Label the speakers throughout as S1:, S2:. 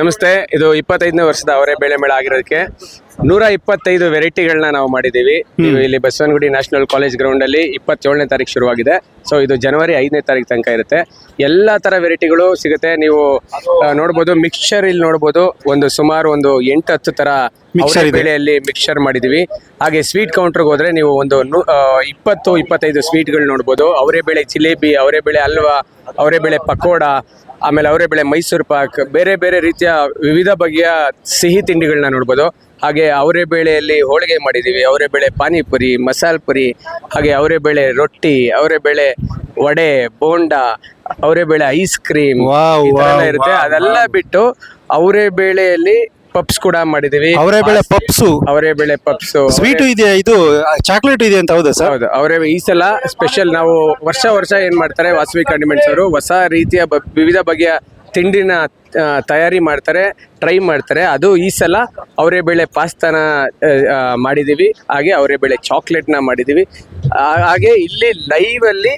S1: ನಮಸ್ತೆ ಇದು ಇಪ್ಪತ್ತೈದನೇ ವರ್ಷದ ಅವರೇ ಬೆಳೆ ಮೇಳ ಆಗಿರೋದಕ್ಕೆ. ನೂರ ಇಪ್ಪತ್ತೈದು ವೆರೈಟಿಗಳನ್ನ ನಾವು ಮಾಡಿದ್ದೀವಿ. ನೀವು ಇಲ್ಲಿ ಬಸವನಗುಡಿ ನ್ಯಾಷನಲ್ ಕಾಲೇಜ್ ಗ್ರೌಂಡ್ ಅಲ್ಲಿ ಇಪ್ಪತ್ತೇಳನೇ ತಾರೀಕು ಶುರುವಾಗಿದೆ. ಸೊ ಇದು ಜನವರಿ ಐದನೇ ತಾರೀಕು ತನಕ ಇರುತ್ತೆ. ಎಲ್ಲ ತರ ವೆರೈಟಿಗಳು ಸಿಗುತ್ತೆ. ನೀವು ನೋಡ್ಬೋದು ಮಿಕ್ಸ್ಚರ್ ಇಲ್ಲಿ ನೋಡ್ಬೋದು ಒಂದು ಸುಮಾರು ಒಂದು ಎಂಟು ಹತ್ತು ತರ
S2: ಮಿಕ್ಸರ್.
S1: ಬೆಳೆಯಲ್ಲಿ ಮಿಕ್ಸ್ಚರ್ ಮಾಡಿದೀವಿ ಹಾಗೆ ಸ್ವೀಟ್ ಕೌಂಟರ್ಗೆ ಹೋದ್ರೆ ನೀವು ಒಂದು ಇಪ್ಪತ್ತು ಇಪ್ಪತ್ತೈದು ಸ್ವೀಟ್ಗಳು ನೋಡ್ಬೋದು. ಅವರೇ ಬೆಳೆ ಜಿಲೇಬಿ ಅವರೇ ಬೆಳೆ ಹಲ್ವಾ ಅವರೇ ಬೆಳೆ ಪಕೋಡ ಆಮೇಲೆ ಅವರೇ ಬೆಳೆ ಮೈಸೂರು ಪಾಕ್ ಬೇರೆ ಬೇರೆ ರೀತಿಯ ವಿವಿಧ ಬಗೆಯ ಸಿಹಿ ತಿಂಡಿಗಳನ್ನ ನೋಡ್ಬೋದು. ಹಾಗೆ ಅವರೇ ಬೇಳೆಯಲ್ಲಿ ಹೋಳಿಗೆ ಮಾಡಿದ್ದೀವಿ ಅವರೇ ಬೆಳೆ ಪಾನಿಪುರಿ ಮಸಾಲ ಪುರಿ ಹಾಗೆ ಅವರೇ ಬೆಳೆ ರೊಟ್ಟಿ ಅವರೇ ಬೆಳೆ ವಡೆ ಬೋಂಡ ಅವರೇ ಬೆಳೆ ಐಸ್ ಕ್ರೀಮ್ ಇರುತ್ತೆ. ಅದೆಲ್ಲ ಬಿಟ್ಟು ಅವರೇ ಬೇಳೆಯಲ್ಲಿ ಪಪ್ಸ್ ಕೂಡ ಮಾಡಿದೀವಿ.
S2: ಅವರೇ ಬೆಳೆ ಪಪ್ಸು
S1: ಅವರೇ ಬೆಳೆ ಪಪ್ಸ್
S2: ಸ್ವೀಟು ಇದೆ ಇದು ಚಾಕ್ಲೇಟ್ ಇದೆ ಅಂತ ಹೌದಾ ಸರ್?
S1: ಹೌದು. ಅವರೇ ಈ ಸಲ ಸ್ಪೆಷಲ್ ನಾವು ವರ್ಷ ವರ್ಷ ಏನ್ ಮಾಡ್ತಾರೆ ವಾಸವಿ ಕಾಂಡಿಮೆಂಟ್ಸ್ ಅವರು ಹೊಸ ರೀತಿಯ ಬ- ವಿವಿಧ ಬಗೆಯ ತಿಂಡಿನ ಆ, ತಯಾರಿ ಮಾಡ್ತಾರೆ ಟ್ರೈ ಮಾಡ್ತಾರೆ. ಅದು ಈ ಸಲ ಅವರೇ ಬೆಳೆ ಪಾಸ್ತಾನ ಆ, ಆ, ಮಾಡಿದೀವಿ. ಹಾಗೆ ಅವರೇ ಬೆಳೆ ಚಾಕ್ಲೇಟ್ನ ಮಾಡಿದೀವಿ. ಹಾಗೆ ಇಲ್ಲಿ ಲೈವ್ ಅಲ್ಲಿ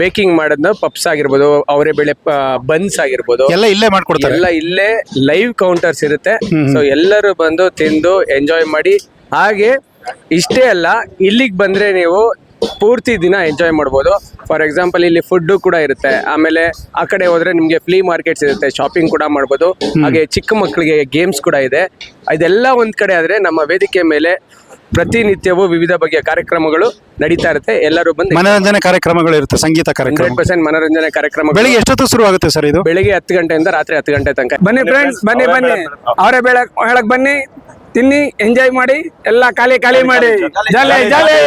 S1: ಬೇಕಿಂಗ್ ಮಾಡೋದ್ನ ಪಪ್ಸ್ ಆಗಿರ್ಬೋದು ಅವರೇ ಬೆಳೆ ಬನ್ಸ್ ಆಗಿರ್ಬೋದು.
S2: ಎಲ್ಲ ಇಲ್ಲೇ ಮಾಡ್ಕೊಡ್ತಾರೆ.
S1: ಎಲ್ಲ ಇಲ್ಲೇ ಲೈವ್ ಕೌಂಟರ್ಸ್ ಇರುತ್ತೆ. ಸೊ ಎಲ್ಲರೂ ಬಂದು ತಿಂದು ಎಂಜಾಯ್ ಮಾಡಿ. ಹಾಗೆ ಇಷ್ಟೇ ಅಲ್ಲ ಇಲ್ಲಿಗೆ ಬಂದ್ರೆ ನೀವು ಪೂರ್ತಿ ದಿನ ಎಂಜಾಯ್ ಮಾಡ್ಬೋದು. ಫಾರ್ ಎಕ್ಸಾಂಪಲ್ ಇಲ್ಲಿ ಫುಡ್ ಕೂಡ ಇರುತ್ತೆ. ಆಮೇಲೆ ಆ ಕಡೆ ಹೋದ್ರೆ ನಿಮಗೆ ಫ್ಲೀ ಮಾರ್ಕೆಟ್ಸ್ ಇರುತ್ತೆ ಶಾಪಿಂಗ್ ಕೂಡ ಮಾಡ್ಬೋದು. ಹಾಗೆ ಚಿಕ್ಕ ಮಕ್ಕಳಿಗೆ ಗೇಮ್ಸ್ ಕೂಡ ಇದೆ. ಇದೆಲ್ಲ ಒಂದ್ ಕಡೆ ಆದ್ರೆ ನಮ್ಮ ವೇದಿಕೆ ಮೇಲೆ ಪ್ರತಿನಿತ್ಯವೂ ವಿವಿಧ ಬಗೆಯ ಕಾರ್ಯಕ್ರಮಗಳು ನಡೀತಾ ಇರುತ್ತೆ. ಎಲ್ಲರೂ ಬಂದು
S2: ಮನರಂಜನೆ ಕಾರ್ಯಕ್ರಮಗಳು ಇರುತ್ತೆ ಸಂಗೀತ ಕಾರ್ಯಕ್ರಮ.
S1: ಪರ್ಸೆಂಟ್ ಮನೋರಂಜನೆ ಕಾರ್ಯಕ್ರಮ
S2: ಬೆಳಿಗ್ಗೆ ಎಷ್ಟೊತ್ತು ಶುರು ಆಗುತ್ತೆ ಸರ್ ಇದು?
S1: ಬೆಳಿಗ್ಗೆ ಹತ್ತು ಗಂಟೆಯಿಂದ ರಾತ್ರಿ ಹತ್ತು ಗಂಟೆ ತನಕ.
S3: ಬನ್ನಿ ಫ್ರೆಂಡ್ಸ್ ಬನ್ನಿ ಬನ್ನಿ. ಅವರೇ ಬೆಳ ಹೇಳಕ್ ಬನ್ನಿ ತಿನ್ನಿ ಎಂಜಾಯ್ ಮಾಡಿ ಎಲ್ಲ ಖಾಲಿ ಖಾಲಿ ಮಾಡಿ. ಜಾಲಿ ಜಾಲಿ.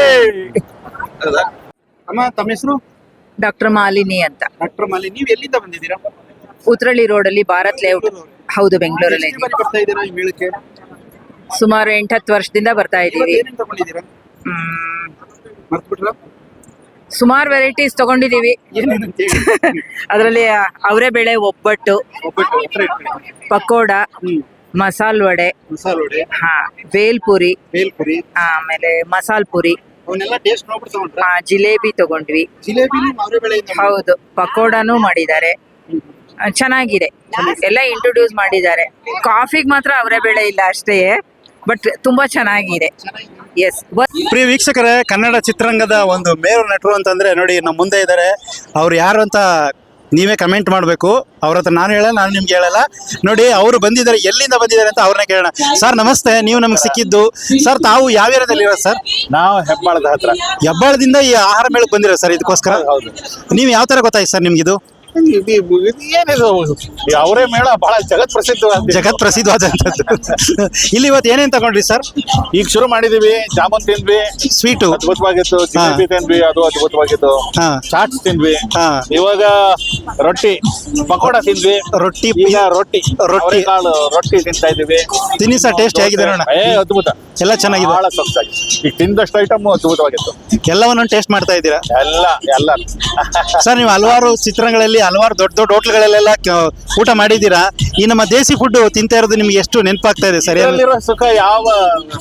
S2: ಅಮ್ಮ ತಮ್ಮ ಹೆಸರು?
S4: ಡಾಕ್ಟರ್ ಮಾಲಿನಿ ಅಂತ.
S2: ಡಾಕ್ಟರ್ ಮಾಲಿನಿ ನೀವು ಎಲ್ಲಿಂದ ಬಂದಿದ್ದೀರಾ?
S4: ಉತ್ರಳ್ಳಿ ರೋಡಲ್ಲಿ ಭಾರತ್ ಲೇಔಟ್. ಹೌದು ಬೆಂಗಳೂರಲ್ಲಿ
S2: ಎಷ್ಟು ಬಾರಿ ಬರ್ತಾ ಇದ್ದೀರಾ ಈ ಮೇಳಕ್ಕೆ?
S4: ಸುಮಾರು ಎಂಟತ್ತು ವರ್ಷದಿಂದ ಬರ್ತಾ ಇದ್ದೀವಿ. ಸುಮಾರು ವೆರೈಟೀಸ್
S2: ಅಂತ
S4: ಅದರಲ್ಲಿ ಅವರೇ ಬೆಳೆ ಒಬ್ಬಟ್ಟು. ಪಕೋಡ ಮಸಾಲ್ ವಡೆ ಹಾ ಬೇಲ್ಪುರಿ ಆಮೇಲೆ ಮಸಾಲ್ ಪುರಿ ಜಿಲೇಬಿ ತಗೊಂಡ್ವಿ. ಹೌದು ಪಕೋಡಾನು ಮಾಡಿದ್ದಾರೆ. ಚೆನ್ನಾಗಿದೆ. ಎಲ್ಲ ಇಂಟ್ರೊಡ್ಯೂಸ್ ಮಾಡಿದ್ದಾರೆ. ಕಾಫಿಗೆ ಮಾತ್ರ ಅವರೇ ಬೆಳೆ ಇಲ್ಲ ಅಷ್ಟೇ. ಬಟ್ ತುಂಬಾ ಚೆನ್ನಾಗಿದೆ. ಎಸ್
S2: ಪ್ರಿಯ ವೀಕ್ಷಕರೇ ಕನ್ನಡ ಚಿತ್ರರಂಗದ ಒಂದು ಮೇರು ನಟರು ಅಂತಂದ್ರೆ ನೋಡಿ ನಮ್ಮ ಮುಂದೆ ಇದ್ದಾರೆ. ಅವ್ರು ಯಾರು ಅಂತ ನೀವೇ ಕಮೆಂಟ್ ಮಾಡಬೇಕು. ಅವ್ರ ಹತ್ರ ನಾನು ಹೇಳಲ್ಲ ನಾನು ನಿಮ್ಗೆ ಹೇಳಲ್ಲ. ನೋಡಿ ಅವರು ಬಂದಿದ್ದಾರೆ. ಎಲ್ಲಿಂದ ಬಂದಿದ್ದಾರೆ ಅಂತ ಅವ್ರನ್ನ ಕೇಳೋಣ. ಸರ್ ನಮಸ್ತೆ. ನೀವು ನಮ್ಗೆ ಸಿಕ್ಕಿದ್ದು. ಸರ್ ತಾವು ಯಾವ ಏರಿಯಾದಲ್ಲಿ ಇರೋದು ಸರ್
S5: ನಾವು ಹೆಬ್ಬಾಳದ ಹತ್ರ.
S2: ಹೆಬ್ಬಾಳದಿಂದ ಈ ಆಹಾರ ಮೇಳಕ್ಕೆ ಬಂದಿರೋ ಸರ್ ಇದಕ್ಕೋಸ್ಕರ? ನೀವು ಯಾವ ತರ ಗೊತ್ತಾಯ್ತು ಸರ್ ನಿಮ್ಗೆ ಇದು
S5: ಏನಿದು? ಅವರೇ ಮೇಳ ಬಹಳ ಜಗತ್ ಪ್ರಸಿದ್ಧ
S2: ಜಗತ್ ಪ್ರಸಿದ್ಧವಾದಂಥದ್ದು ಇಲ್ಲಿ ಇವತ್ತು ಏನೇನು ತಗೊಂಡ್ರಿ ಸರ್?
S5: ಈಗ ಶುರು ಮಾಡಿದೀವಿ ಜಾಮೂನ್ ತಿಂದ್ವಿ
S2: ಸ್ವೀಟು.
S5: ಅದ್ಭುತವಾಗಿತ್ತು ಜಿಲೇಬಿ ತಿಂದ್ವಿ ಅದು ಅದ್ಭುತವಾಗಿತ್ತು.
S2: ಹಾ.
S5: ಚಾಟ್ಸ್ ತಿಂದ್ವಿ.
S2: ಹಾ.
S5: ಇವಾಗ ರೊಟ್ಟಿ ಪಕೋಡ ತಿಂದ್ವಿ.
S2: ರೊಟ್ಟಿ
S5: ಈಗ ರೊಟ್ಟಿ
S2: ರೊಟ್ಟಿ.
S5: ಕಾಳು ರೊಟ್ಟಿ ತಿಂತಾ ಇದೀವಿ
S2: ತಿನ್ನಿ ಸರ್ ಟೇಸ್ಟ್ ಹೇಗಿದೆ ನೋಡೋಣ.
S5: ಏ ಅದ್ಭುತ.
S2: ಎಲ್ಲ ಚೆನ್ನಾಗಿದೆ.
S5: ಬಹಳ ಸೊಗಸಾಗಿ. ಈಗ ತಿಂದಷ್ಟು ಐಟಮ್ ಅದ್ಭುತವಾಗಿತ್ತು.
S2: ಎಲ್ಲವನ್ನು ಟೇಸ್ಟ್ ಮಾಡ್ತಾ ಇದ್ದೀರಾ?
S5: ಎಲ್ಲ ಎಲ್ಲ.
S2: ಸರ್ ನೀವು ಹಲವಾರು ಚಿತ್ರಗಳಲ್ಲಿ ಹಲವಾರು ದೊಡ್ಡ ದೊಡ್ಡ ಹೋಟ್ಲ್ಗಳಲ್ಲೆಲ್ಲ ಊಟ ಮಾಡಿದ್ದೀರಾ? ಈ ನಮ್ಮ ದೇಸಿ ಫುಡ್ ತಿಂತಾ ಇರೋದು ನಿಮ್ಗೆ ಎಷ್ಟು ನೆನಪಾಗ್ತಾ ಇದೆ ಸರಿ?
S5: ಇದರಲ್ಲಿರೋ ಸುಖ ಯಾವ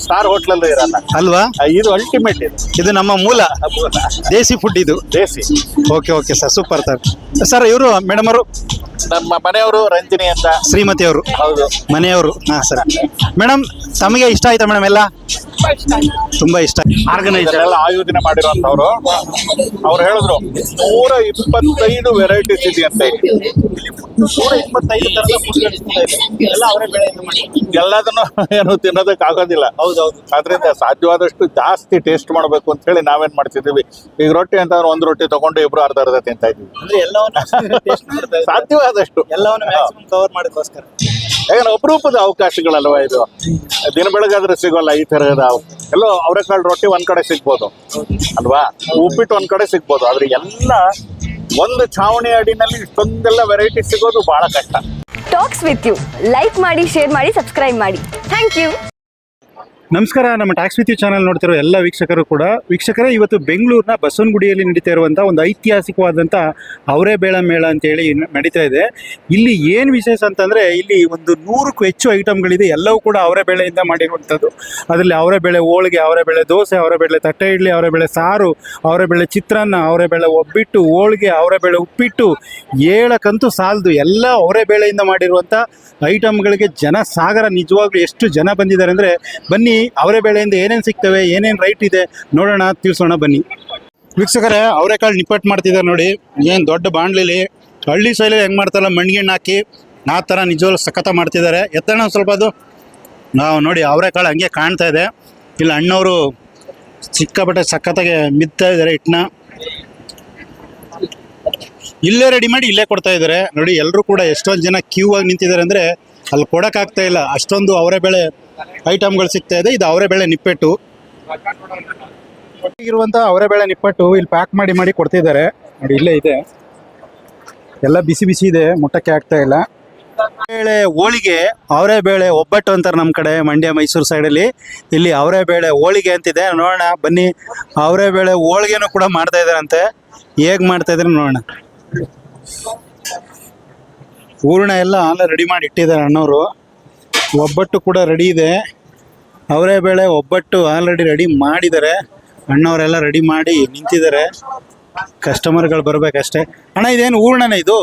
S5: ಸ್ಟಾರ್ ಹೋಟ್ಲಲ್ಲೂ ಇರಲ್ಲ.
S2: ಅಲ್ವಾ?
S5: ಇದು ಅಲ್ಟಿಮೇಟ್ ಇದು.
S2: ಇದು ನಮ್ಮ ಮೂಲ. ದೇಸಿ ಫುಡ್ ಇದು.
S5: Desi.
S2: Okay okay sir super sir sir ಇವರು ಮೇಡಮ್ ಅವರು?
S5: ನಮ್ಮ ಮನೆಯವರು ರಂಜಿನಿ ಅಂತ.
S2: ಶ್ರೀಮತಿ ಅವರು.
S5: ಹೌದು.
S2: ಮನೆಯವರು. ಹಾ ಸರ್ ಮೇಡಮ್ ತಮಗೆ ಇಷ್ಟ ಆಯ್ತಾ ಮೇಡಮ್ ಎಲ್ಲ? ತುಂಬಾ ಇಷ್ಟ ಆರ್ಗನೈಸರ್
S5: ಎಲ್ಲ ಆಯೋಜನೆ ಮಾಡಿರೋಂಥವ್ರು ಅವ್ರು ಹೇಳಿದ್ರು ನೂರ ಇಪ್ಪತ್ತೈದು ವೆರೈಟೀಸ್ ಇದೆ ಅಂತ. ನೂರ ಇಪ್ಪತ್ತೈದು ತರದ ಎಲ್ಲ ಅವರೇ ಬೆಳೆಯಿಂದ ಮಾಡಿ. ಎಲ್ಲದನ್ನು ಏನು ತಿನ್ನೋದಕ್ಕೆ ಆಗೋದಿಲ್ಲ. ಹೌದೌದು ಅದರಿಂದ ಸಾಧ್ಯವಾದಷ್ಟು ಜಾಸ್ತಿ ಟೇಸ್ಟ್ ಮಾಡಬೇಕು ಅಂತ ಹೇಳಿ ನಾವೇನ್ ಮಾಡ್ತಿದ್ದೀವಿ. ಈಗ ರೊಟ್ಟಿ ಅಂತಂದ್ರೆ ಒಂದು ರೊಟ್ಟಿ ತಗೊಂಡು ಇಬ್ರು ಅರ್ಧ ಅರ್ಧ ತಿಂತಾ ಇದ್ವಿ ಸಾಧ್ಯವಾದಷ್ಟು. ಎಲ್ಲವನ್ನು
S2: ಕವರ್ ಮಾಡೋದಕ್ಕೋಸ್ಕರ
S5: ಯಾಕಂದ್ರೆ ಅಪರೂಪದ ಅವಕಾಶಗಳಲ್ವ ಇದು? ದಿನ ಬೆಳಗಾದ್ರೆ ಸಿಗೋಲ್ಲ ಈ ತರಹದ ಎಲ್ಲೋ ಅವರೆಕಾಳು ರೊಟ್ಟಿ ಒಂದ್ ಕಡೆ ಸಿಗ್ಬೋದು, ಅಲ್ವಾ? ಉಪ್ಪಿಟ್ಟು ಒಂದ್ ಕಡೆ ಸಿಗ್ಬೋದು, ಆದ್ರೆ ಎಲ್ಲ ಒಂದು ಛಾವಣಿ ಅಡಿನಲ್ಲಿ ಇಷ್ಟೊಂದೆಲ್ಲ ವೆರೈಟಿ ಸಿಗೋದು ಬಹಳ ಕಷ್ಟ.
S6: ಟಾಕ್ಸ್ ವಿತ್ ಯು ಲೈಕ್ ಮಾಡಿ ಶೇರ್ ಮಾಡಿ ಸಬ್ಸ್ಕ್ರೈಬ್ ಮಾಡಿ. ಥ್ಯಾಂಕ್ ಯು
S2: ನಮಸ್ಕಾರ, ನಮ್ಮ ಟ್ಯಾಕ್ಸ್ ವಿತ್ಯು ಚಾನಲ್ ನೋಡ್ತಿರೋ ಎಲ್ಲ ವೀಕ್ಷಕರು ಕೂಡ. ವೀಕ್ಷಕರೇ, ಇವತ್ತು ಬೆಂಗಳೂರಿನ ಬಸವನಗುಡಿಯಲ್ಲಿ ನಡೀತಾ ಇರುವಂಥ ಒಂದು ಐತಿಹಾಸಿಕವಾದಂಥ ಅವರೇ ಬೇಳ ಮೇಳ ಅಂತೇಳಿ ನಡೀತಾ ಇದೆ. ಇಲ್ಲಿ ಏನು ವಿಶೇಷ ಅಂತಂದರೆ, ಇಲ್ಲಿ ಒಂದು ನೂರಕ್ಕೂ ಹೆಚ್ಚು ಐಟಮ್ಗಳಿದೆ ಎಲ್ಲವೂ ಕೂಡ ಅವರೇ ಬೇಳೆಯಿಂದ ಮಾಡಿರುವಂಥದ್ದು. ಅದರಲ್ಲಿ ಅವರೇ ಬೇಳೆ ಹೋಳಿಗೆ, ಅವರೇ ಬೇಳೆ ದೋಸೆ, ಅವರೇ ಬೇಳೆ ತಟ್ಟೆ ಇಡ್ಲಿ, ಅವರೇ ಬೇಳೆ ಸಾರು, ಅವರೇ ಬೇಳೆ ಚಿತ್ರಾನ್ನ, ಅವರೇ ಬೇಳೆ ಒಬ್ಬಿಟ್ಟು, ಹೋಳಿಗೆ, ಅವರೇ ಬೇಳೆ ಉಪ್ಪಿಟ್ಟು, ಏಳಕ್ಕಂತೂ ಸಾಲದು ಎಲ್ಲ ಅವರೇ ಬೇಳೆಯಿಂದ ಮಾಡಿರುವಂಥ ಐಟಮ್ಗಳಿಗೆ ಜನ ಸಾಗರ ನಿಜವಾಗ್ಲೂ ಎಷ್ಟು ಜನ ಬಂದಿದ್ದಾರೆ ಅಂದರೆ, ಬನ್ನಿ ಅವರೇ ಬೆಳೆಯಿಂದ ಏನೇನು ಸಿಗ್ತವೆ, ಏನೇನು ರೈಟ್ ಇದೆ, ನೋಡೋಣ, ತಿಳಿಸೋಣ, ಬನ್ನಿ. ವೀಕ್ಷಕರೇ ಅವರೆಕಾಳು ನಿಪ್ಪಟ್ಟು ಮಾಡ್ತಿದ್ದಾರೆ ನೋಡಿ, ಏನು ದೊಡ್ಡ ಬಾಣಲಿಲಿ. ಹಳ್ಳಿ ಶೈಲಿ ಹೆಂಗೆ ಮಾಡ್ತಾರಲ್ಲ, ಮಣ್ಣಿಗೆಣ್ಣು ಹಾಕಿ ನಾ ಥರ ನಿಜವಾಗ್ಲೂ ಸಖತ ಮಾಡ್ತಿದ್ದಾರೆ ಎತ್ತಣ ಸ್ವಲ್ಪ ಅದು, ನಾವು ನೋಡಿ ಅವರೆಕಾಳು ಹಂಗೆ ಕಾಣ್ತಾ ಇದೆ. ಇಲ್ಲಿ, ಅಣ್ಣವರು ಸಿಕ್ಕಾಪಟ್ಟೆ ಸಖತ್ತಾಗೆ ಮಿತ್ತಾ ಇದ್ದಾರೆ ಹಿಟ್ಟನ್ನ ಇಲ್ಲೇ ರೆಡಿ ಮಾಡಿ ಇಲ್ಲೇ ಕೊಡ್ತಾ ಇದ್ದಾರೆ ನೋಡಿ ಎಲ್ಲರೂ ಕೂಡ ಎಷ್ಟೊಂದು ಜನ ಕ್ಯೂ ಆಗಿ ನಿಂತಿದ್ದಾರೆ ಅಂದರೆ, ಅಲ್ಲಿ ಕೊಡೋಕ್ಕಾಗ್ತಾ ಇಲ್ಲ. ಅಷ್ಟೊಂದು ಅವರೇ ಬೆಳೆ ಐಟಮ್ಗಳು ಸಿಗ್ತಾ ಇದೆ. ಇದು ಅವರೇ ಬೆಳೆ ನಿಪ್ಪಟ್ಟು. ಇರುವಂತಹ ಅವರೇ ಬೆಳೆ ನಿಪ್ಪಟ್ಟು ಇಲ್ಲಿ ಪ್ಯಾಕ್ ಮಾಡಿ ಮಾಡಿ ಕೊಡ್ತಿದ್ದಾರೆ. ನೋಡಿ, ಇಲ್ಲೇ ಇದೆ. ಎಲ್ಲ ಬಿಸಿ ಬಿಸಿ ಇದೆ. ಮುಟ್ಟಕ್ಕೆ ಆಗ್ತಾ ಇಲ್ಲ. ಬೇಳೆ ಹೋಳಿಗೆ, ಅವರೇ ಬೇಳೆ ಒಬ್ಬಟ್ಟು ಅಂತಾರೆ ನಮ್ಮ ಕಡೆ, ಮಂಡ್ಯ, ಮೈಸೂರು ಸೈಡಲ್ಲಿ ಇಲ್ಲಿ ಅವರೇ ಬೇಳೆ ಹೋಳಿಗೆ ಅಂತಿದೆ. ನೋಡೋಣ, ಬನ್ನಿ. ಅವರೇ ಬೇಳೆ ಹೋಳಿಗೆನೂ ಕೂಡ ಮಾಡ್ತಾ ಇದ್ದಾರಂತೆ. ಹೇಗೆ ಮಾಡ್ತಾ ಇದ್ರೆ ನೋಡೋಣ. ಹೂರ್ಣ ಎಲ್ಲ ಆಲ ರೆಡಿ ಮಾಡಿ ಇಟ್ಟಿದ್ದಾರೆ ಅಣ್ಣವರು. ಒಬ್ಬಟ್ಟು ಕೂಡ ರೆಡಿ ಇದೆ. ಅವರೇ ಬೇಳೆ ಒಬ್ಬಟ್ಟು ಆಲ್ರೆಡಿ ರೆಡಿ ಮಾಡಿದ್ದಾರೆ. ಅಣ್ಣವರೆಲ್ಲ ರೆಡಿ ಮಾಡಿ ನಿಂತಿದ್ದಾರೆ. ಕಸ್ಟಮರ್ಗಳು ಬರ್ಬೇಕಷ್ಟೇ. ಅಣ್ಣ, ಇದೇನು ಹೂರ್ಣನೇ ಇದು?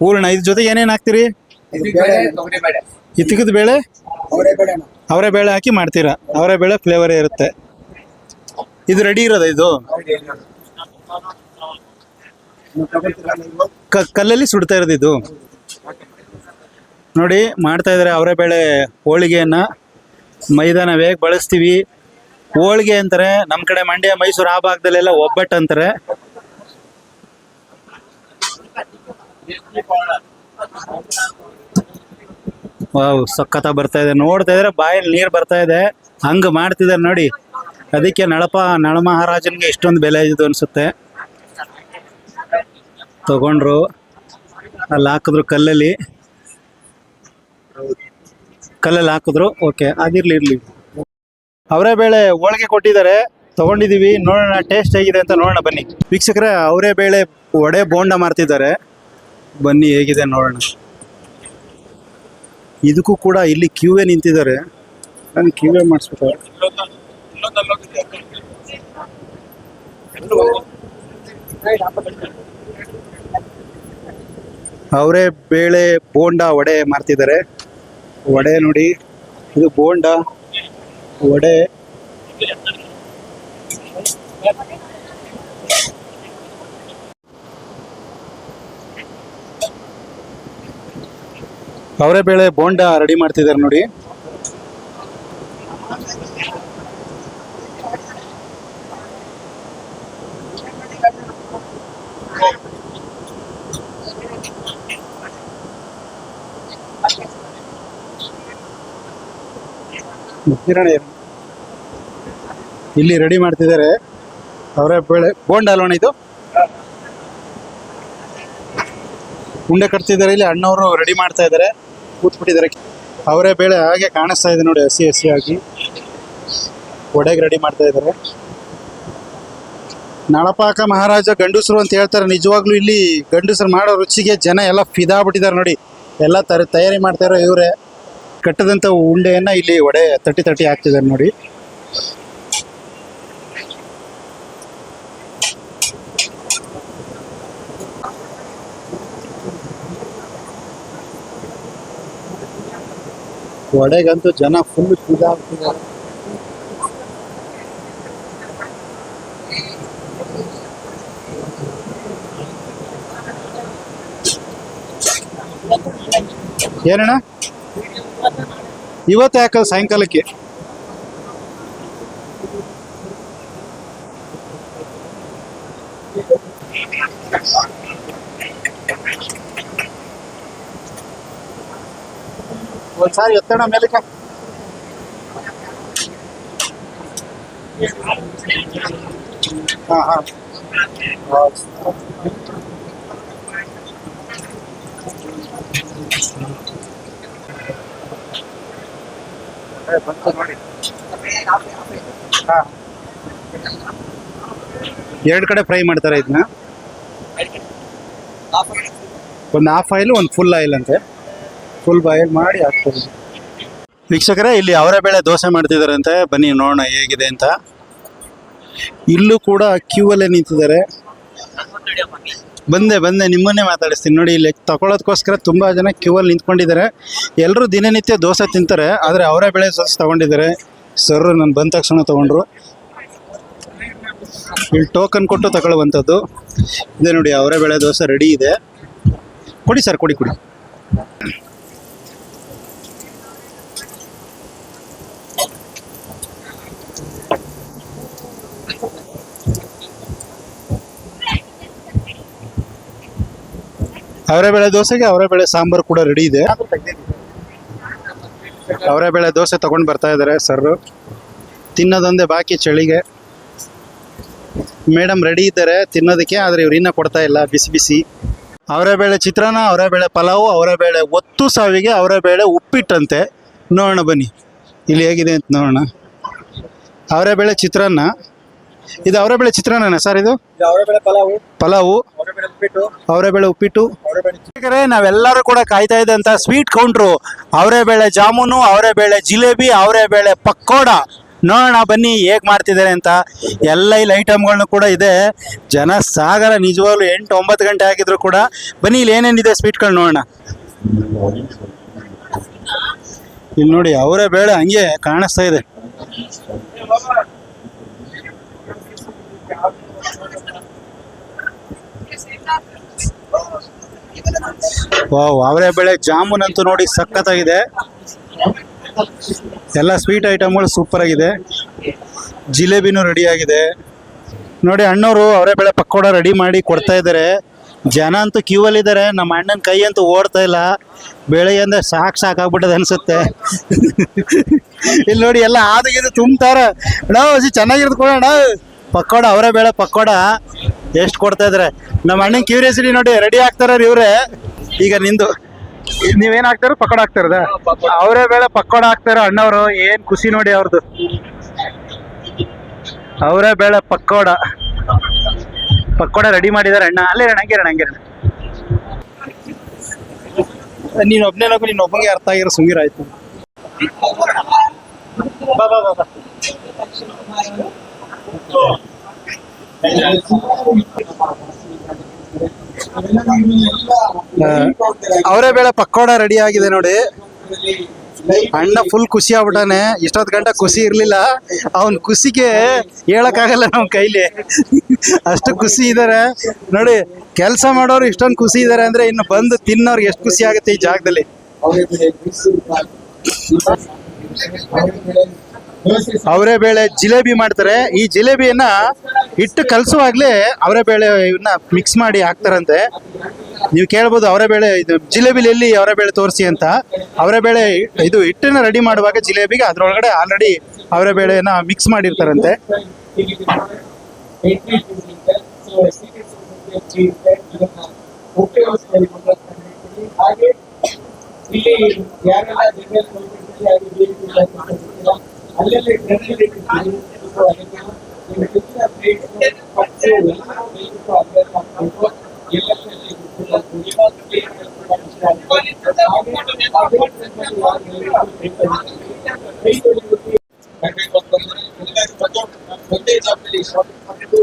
S2: ಹೂರ್ಣ. ಇದ್ರ ಜೊತೆ ಏನೇನು ಹಾಕ್ತೀರಿ? ಇತ್ತಿಕದ ಬೇಳೆ? ಅವರೇ ಬೇಳೆ ಹಾಕಿ ಮಾಡ್ತೀರಾ? ಅವರೇ ಬೇಳೆ ಫ್ಲೇವರೇ ಇರುತ್ತೆ. ಇದು ರೆಡಿ ಇರೋದ ಇದು? ಕಲ್ಲಲ್ಲಿ ಸುಡ್ತಾ ಇರೋದು ಇದು? ನೋಡಿ, ಮಾಡ್ತಾ ಇದ್ದಾರೆ ಅವರೇ ಬೇಳೆ ಹೋಳಿಗೆಯನ್ನ. ಮೈದಾನ ಹೇಗೆ ಬಳಸ್ತೀವಿ. ಹೋಳಿಗೆ ಅಂತಾರೆ ನಮ್ಮ ಕಡೆ ಮಂಡ್ಯ, ಮೈಸೂರು ಆ ಭಾಗದಲ್ಲೆಲ್ಲ ಒಬ್ಬಟ್ಟು ಅಂತಾರೆ. ವಾವ್ ಸಖತ್ತ ಬರ್ತಾ ಇದೆ. ನೋಡ್ತಾ ಇದ್ರೆ, ಬಾಯಲ್ಲಿ ನೀರು ಬರ್ತಾ ಇದೆ. ಹಂಗ ಮಾಡ್ತಿದ್ದಾರೆ ನೋಡಿ. ಅದಕ್ಕೆ ನಳಪ, ನಳ ಮಹಾರಾಜನ್ಗೆ ಇಷ್ಟೊಂದು ಬೆಲೆ ಇದು ಅನ್ಸುತ್ತೆ. ತಗೊಂಡ್ರು, ಅಲ್ಲಿ ಹಾಕಿದ್ರು ಕಲ್ಲಲ್ಲಿ. ಕಲ್ಲಲ್ಲಿ ಹಾಕಿದ್ರು. ಓಕೆ ಆಗಿರ್ಲಿ, ಇರ್ಲಿ. ಅವರೇ ಬೇಳೆ ಹೋಳಿಗೆ ಕೊಟ್ಟಿದ್ದಾರೆ. ತಗೊಂಡಿದೀವಿ. ನೋಡೋಣ ಟೇಸ್ಟ್ ಹೇಗಿದೆ ಅಂತ ನೋಡೋಣ, ಬನ್ನಿ. ವೀಕ್ಷಕರೇ, ಅವರೇ ಬೇಳೆ ವಡೆ ಬೋಂಡ ಮಾರ್ತಿದ್ದಾರೆ ಬನ್ನಿ, ಹೇಗಿದೆ ನೋಡೋಣ. ಇದಕ್ಕೂ ಕೂಡ ಇಲ್ಲಿ ಕ್ಯೂವೇ ನಿಂತಿದ್ದಾರೆ. ನಾನು ಕ್ಯೂವೇ ಮಾಡಿಸ್ಬೇಕು. ಅವರೇ ಬೇಳೆ ಬೋಂಡ ವಡೆ ಮಾರ್ತಿದ್ದಾರೆ ವಡೆ ನೋಡಿ. ಇದು ಬೋಂಡ ವಡೆ. ಅವರೇ ಬೇಳೆ ಬೋಂಡ ರೆಡಿ ಮಾಡ್ತಿದ್ದಾರೆ ನೋಡಿ. ಕಿರಣ? ಇಲ್ಲಿ ರೆಡಿ ಮಾಡ್ತಿದ್ದಾರೆ. ಅವರೇ ಬೇಳೆ ಬೋಂಡ ಅಲ್ವಣ ಇದು? ಉಂಡೆ ಕಟ್ತಿದ್ದಾರೆ, ಇಲ್ಲಿ ಅಣ್ಣವರು ರೆಡಿ ಮಾಡ್ತಾ ಇದ್ದಾರೆ. ಕೂತ್ಬಿಟ್ಟಿದ್ದಾರೆ. ಅವರೇ ಬೇಳೆ ಹಾಗೆ ಕಾಣಿಸ್ತಾ ಇದೆ ನೋಡಿ ಹಸಿ ಹಸಿ ಆಗಿ. ಒಡೆಗೆ ರೆಡಿ ಮಾಡ್ತಾ ಇದ್ದಾರೆ. ನಳಪಾಕ ಮಹಾರಾಜ ಗಂಡುಸರು ಅಂತ ಹೇಳ್ತಾರೆ, ನಿಜವಾಗ್ಲೂ ಇಲ್ಲಿ ಗಂಡುಸರು ಮಾಡೋ ರುಚಿಗೆ ಜನ ಎಲ್ಲ ಫಿದಾ ಬಿಟ್ಟಿದ್ದಾರೆ ನೋಡಿ. ಎಲ್ಲ ತರ ತಯಾರಿ ಮಾಡ್ತಾ ಇರೋ ಇವರೇ. ಕಟ್ಟದಂಥ ಉಂಡೆಯನ್ನ ಇಲ್ಲಿ ಒಡೆ ತಟ್ಟಿ ತಟ್ಟಿ ಹಾಕ್ತಿದ್ದಾರೆ ನೋಡಿ. ಒಡೆಗಂತೂ ಜನ ಫುಲ್ ಆಗ್ತಿದ್ದಾರೆ ಏನಣ್ಣ? ಇವತ್ತು ಯಾಕಲ್ಲ ಸಾಯಂಕಾಲಕ್ಕೆ? ಒಂದ್ಸಾರಿ ಎತ್ತಣ ಮೇಲಕ್ಕೆ. ಹಾ ಹಾ. ಎರಡು ಕಡೆ ಫ್ರೈ ಮಾಡ್ತಾರೆ ಇದನ್ನ. ಒಂದು ಹಾಫ್ ಆಯಿಲ್ ಒಂದು ಫುಲ್ ಆಯಿಲ್ ಅಂತೆ. ಫುಲ್ ಬಾಯ್ಲ್ ಮಾಡಿ ಹಾಕ್ತಾರೆ ವೀಕ್ಷಕರೇ, ಇಲ್ಲಿ ಅವರ ಬೇಳೆ ದೋಸೆ ಮಾಡ್ತಿದಾರಂತೆ. ಬನ್ನಿ, ನೋಡೋಣ ಹೇಗಿದೆ ಅಂತ. ಇಲ್ಲೂ ಕೂಡ ಕ್ಯೂ ಅಲ್ಲೇ ನಿಂತಿದ್ದಾರೆ. ಬಂದೆ ಬಂದೆ, ನಿಮ್ಮನ್ನೇ ಮಾತಾಡಿಸ್ತೀನಿ. ನೋಡಿ, ಇಲ್ಲಿ ತಗೊಳ್ಳೋದಕ್ಕೋಸ್ಕರ ತುಂಬ ಜನ ಕ್ಯೂ ಅಲ್ಲಿ ನಿಂತ್ಕೊಂಡಿದ್ದಾರೆ. ಎಲ್ಲರೂ ದಿನನಿತ್ಯ ದೋಸೆ ತಿಂತಾರೆ, ಆದರೆ ಅವರೇ ಬೆಳೆ ದೋಸೆ ತಗೊಂಡಿದ್ದಾರೆ. ಸರ್ ನಾನು ಬಂದ ತಕ್ಷಣ ತಗೊಂಡ್ರು. ಇಲ್ಲಿ ಟೋಕನ್ ಕೊಟ್ಟು ತಗೊಳ್ಳುವಂಥದ್ದು. ಇದೆ ನೋಡಿ, ಅವರೇ ಬೆಳೆ ದೋಸೆ ರೆಡಿ ಇದೆ. ಕೊಡಿ ಸರ್ ಕೊಡಿ ಕೊಡಿ. ಅವರೇ ಬೆಳೆ ದೋಸೆಗೆ ಅವರೇಬೇಳೆ ಸಾಂಬಾರು ಕೂಡ ರೆಡಿ ಇದೆ. ಅವರೇಬೇಳೆ ದೋಸೆ ತಗೊಂಡು ಬರ್ತಾ ಇದ್ದಾರೆ ಸರ್ ತಿನ್ನೋದೊಂದೇ ಬಾಕಿ ಚಳಿಗೆ. ಮೇಡಮ್ ರೆಡಿ ಇದ್ದಾರೆ ತಿನ್ನೋದಕ್ಕೆ ಆದರೆ ಇವ್ರು ಇನ್ನೂ ಕೊಡ್ತಾ ಇಲ್ಲ ಬಿಸಿ ಬಿಸಿ. ಅವರೇ ಬೇಳೆ ಚಿತ್ರಾನ್ನ ಅವರೇ ಬೇಳೆ ಪಲಾವು ಅವರೇ ಬೇಳೆ ಒತ್ತು ಸಾವಿಗೆ ಅವರೇ ಬೇಳೆ ಉಪ್ಪಿಟ್ಟಂತೆ. ನೋಡೋಣ ಬನ್ನಿ. ಇಲ್ಲಿ ಹೇಗಿದೆ ಅಂತ ನೋಡೋಣ. ಅವರೇ ಬೇಳೆ ಚಿತ್ರಾನ್ನ. ಇದು ಅವರ ಬೇಳೆ ಚಿತ್ರಾನ್ನ ಸರ್ ಇದು? ಪಲಾವು. ಅವರೇ ಬೇಳೆ ಉಪ್ಪಿಟ್ಟು. ನಾವೆಲ್ಲರೂ ಕೂಡ ಕಾಯ್ತಾ ಇದ್ದಂತ ಸ್ವೀಟ್ ಕೌಂಟ್ರು. ಅವರೇ ಬೇಳೆ ಜಾಮೂನು ಅವರೇ ಬೇಳೆ ಜಿಲೇಬಿ ಅವರೇ ಬೇಳೆ ಪಕ್ಕೋಡ ನೋಡೋಣ ಬನ್ನಿ ಹೇಗೆ ಮಾಡ್ತಿದ್ದಾರೆ ಅಂತ. ಎಲ್ಲ ಇಲ್ಲಿ ಐಟಮ್ಗಳನ್ನೂ ಕೂಡ ಇದೆ. ಜನ ಸಾಗರ ನಿಜವಾಗ್ಲೂ ಎಂಟು ಒಂಬತ್ತು ಗಂಟೆ ಆಗಿದ್ರು ಕೂಡ. ಬನ್ನಿ ಇಲ್ಲಿ ಏನೇನಿದೆ ಸ್ವೀಟ್ಗಳು ನೋಡೋಣ. ಇಲ್ಲಿ ನೋಡಿ ಅವರೇ ಬೇಳೆ ಹಂಗೆ ಕಾಣಿಸ್ತಾ ಇದೆ. ವಾವ್ ಅವರೇ ಬೆಳೆ ಜಾಮೂನ್ ಅಂತೂ ನೋಡಿ ಸಖತ್ತಾಗಿದೆ. ಎಲ್ಲ ಸ್ವೀಟ್ ಐಟಮ್ಗಳು ಸೂಪರ್ ಆಗಿದೆ. ಜಿಲೇಬಿನೂ ರೆಡಿ ಆಗಿದೆ. ನೋಡಿ ಅಣ್ಣವರು ಅವರೇ ಬೆಳೆ ಪಕೋಡ ರೆಡಿ ಮಾಡಿ ಕೊಡ್ತಾ ಇದ್ದಾರೆ. ಜನ ಅಂತೂ ಕ್ಯೂ ಅಲ್ಲಿ ಇದ್ದಾರೆ, ನಮ್ಮ ಅಣ್ಣನ ಕೈ ಅಂತೂ ಓಡ್ತಾ ಇಲ್ಲ. ಬೆಳಗ್ಗೆ ಸಾಕು ಸಾಕಾಗ್ಬಿಟ್ಟದ ಅನ್ಸುತ್ತೆ. ಇಲ್ಲಿ ನೋಡಿ ಎಲ್ಲ ಆದಗಿದು ತುಂಬ್ತಾರೆ. ಅಣ್ಣ ಚೆನ್ನಾಗಿರೋದು ಕೊಡೋಣ. ಪಕೋಡ, ಅವರೇ ಬೇಳೆ ಪಕ್ಕೋಡ ಎಷ್ಟು ಕೊಡ್ತಾ ಇದ್ರೆ. ನಮ್ಮ ಅಣ್ಣನ ಕ್ಯೂರಿಯಾಸಿಟಿ ನೋಡಿ ರೆಡಿ ಆಗ್ತಾರ ಇವ್ರೆ. ಈಗ ನಿಂದು, ನೀವೇನ್ ಹಾಕ್ತಾರ ಪಕೋಡ ಹಾಕ್ತಾರದ ಅವರೇ ಬೇಳೆ ಪಕ್ಕೋಡ ಹಾಕ್ತಾರ ಅಣ್ಣವ್ರು, ಏನ್ ಖುಷಿ ನೋಡಿ ಅವ್ರದ್ದು ಅವರೇ ಬೇಳೆ ಪಕ್ಕೋಡ ಪಕ್ಕೋಡ ರೆಡಿ ಮಾಡಿದಾರೆ ಅಣ್ಣ. ಅಲ್ಲೇ ಹಂಗೆ ಹಂಗೆ. ನೀನ್ ಒಬ್ನೇ ನೋವು ನೀನ್ ಒಬ್ಬಂಗೆ ಅರ್ಥ ಆಗಿರೋ ಸುಂಗಿರ ಆಯ್ತು. ಬಾ ಬಾ ಬಾ. ಅವರೇ ಬೇಡ, ಪಕ್ಕೋಡ ರೆಡಿ ಆಗಿದೆ ನೋಡಿ. ಅಣ್ಣ ಫುಲ್ ಖುಷಿ ಆಗ್ಬಿಟ್ಟಾನೆ. ಇಷ್ಟೊತ್ತು ಗಂಟೆ ಖುಷಿ ಇರ್ಲಿಲ್ಲ. ಅವನ್ ಖುಷಿಗೆ ಹೇಳಕ್ಕಾಗಲ್ಲ ನಮ್ ಕೈಲಿ. ಅಷ್ಟು ಖುಷಿ ಇದಾರೆ. ನೋಡಿ, ಕೆಲಸ ಮಾಡೋರು ಇಷ್ಟೊಂದು ಖುಷಿ ಇದಾರೆ ಅಂದ್ರೆ ಇನ್ನು ಬಂದು ತಿನ್ನೋರ್ಗೆ ಎಷ್ಟು ಖುಷಿ ಆಗುತ್ತೆ ಈ ಜಾಗದಲ್ಲಿ. ಅವರೇ ಬೇಳೆ ಜಿಲೇಬಿ ಮಾಡ್ತಾರೆ. ಈ ಜಿಲೇಬಿಯನ್ನ ಹಿಟ್ಟು ಕಲಸುವಾಗ್ಲೇ ಅವರೇ ಬೇಳೆ ಇವನ್ನ ಮಿಕ್ಸ್ ಮಾಡಿ ಹಾಕ್ತಾರಂತೆ. ನೀವು ಕೇಳ್ಬೋದು ಅವರೇ ಬೇಳೆ ಇದು ಜಿಲೇಬಿಲಿ ಎಲ್ಲಿ ಅವರೇ ಬೇಳೆ ತೋರಿಸಿ ಅಂತ. ಅವರೇ ಬೇಳೆ ಇದು ಹಿಟ್ಟನ್ನ ರೆಡಿ ಮಾಡುವಾಗ ಜಿಲೇಬಿಗೆ ಅದ್ರೊಳಗಡೆ ಆಲ್ರೆಡಿ ಅವರೇ ಬೇಳೆಯನ್ನ ಮಿಕ್ಸ್ ಮಾಡಿರ್ತಾರಂತೆ.
S6: ಇಲ್ಲಿ ಯಾರೆಲ್ಲ ಹೋಗ್ತಿರ್ತಾರೆ, ಹಾಗೆ ಬೇರೆ ಬೇರೆ ಹೋಗ್ತಿರ್ತಾರೆ, ಅಲ್ಲಲ್ಲಿ ಜನರಲ್ ಇಟ್ಟಿರ್ತಾರೆ. ಸೊ ಅದಕ್ಕೆ ನಿಮ್ಗೆ ಗೊತ್ತಿರೋ plate, ಪಚ್ಚು, ಎಲ್ಲ ಬೇಕಿತ್ತು ಅಲ್ಲೇ ಹಾಕ್ಬೇಕು. ಎಲ್ಲೆಲ್ಲಿ ಇಟ್ಟಿರ್ತಾರೆ, ಇವಾಗ plate ಗಳು ಕೂಡ ಇಷ್ಟ ಆಗುತ್ತೆ. ಹಾಗೆ ಅದೇ ಟೈಮಲ್ಲಿ ಯಾರು ಹೇಳಿದ್ರು ಬೇಕಾಗಿತ್ತು. ಕೈಗಳು ಕೊಟ್ಟು ಹಾಗೆ ಗೊತ್ತಂದ್ರೆ ಎಲ್ಲರೂ ಬಂದು ಒಂದೇ ಜಾಗದಲ್ಲಿ ಶಾಪಿಂಗ್ ಮಾಡಿದ್ದು